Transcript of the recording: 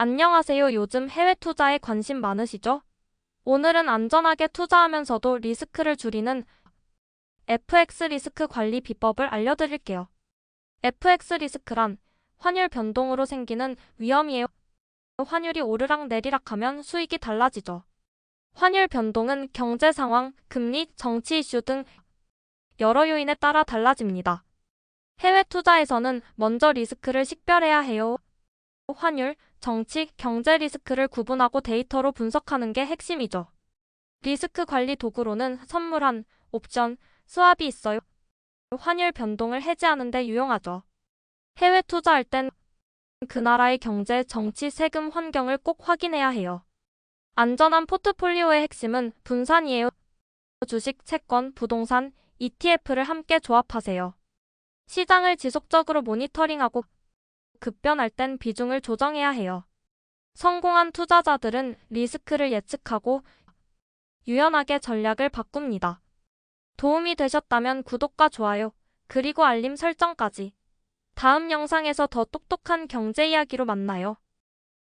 안녕하세요. 요즘 해외 투자에 관심 많으시죠? 오늘은 안전하게 투자하면서도 리스크를 줄이는 FX 리스크 관리 비법을 알려드릴게요. FX 리스크란 환율 변동으로 생기는 위험이에요. 환율이 오르락 내리락 하면 수익이 달라지죠. 환율 변동은 경제 상황, 금리, 정치 이슈 등 여러 요인에 따라 달라집니다. 해외 투자에서는 먼저 리스크를 식별해야 해요. 환율, 정치, 경제 리스크를 구분하고 데이터로 분석하는 게 핵심이죠. 리스크 관리 도구로는 선물한, 옵션, 스왑이 있어요. 환율 변동을 해지하는 데 유용하죠. 해외 투자할 땐 그 나라의 경제, 정치, 세금 환경을 꼭 확인해야 해요. 안전한 포트폴리오의 핵심은 분산이에요. 주식, 채권, 부동산, ETF를 함께 조합하세요. 시장을 지속적으로 모니터링하고 급변할 땐 비중을 조정해야 해요. 성공한 투자자들은 리스크를 예측하고 유연하게 전략을 바꿉니다. 도움이 되셨다면 구독과 좋아요, 그리고 알림 설정까지. 다음 영상에서 더 똑똑한 경제 이야기로 만나요.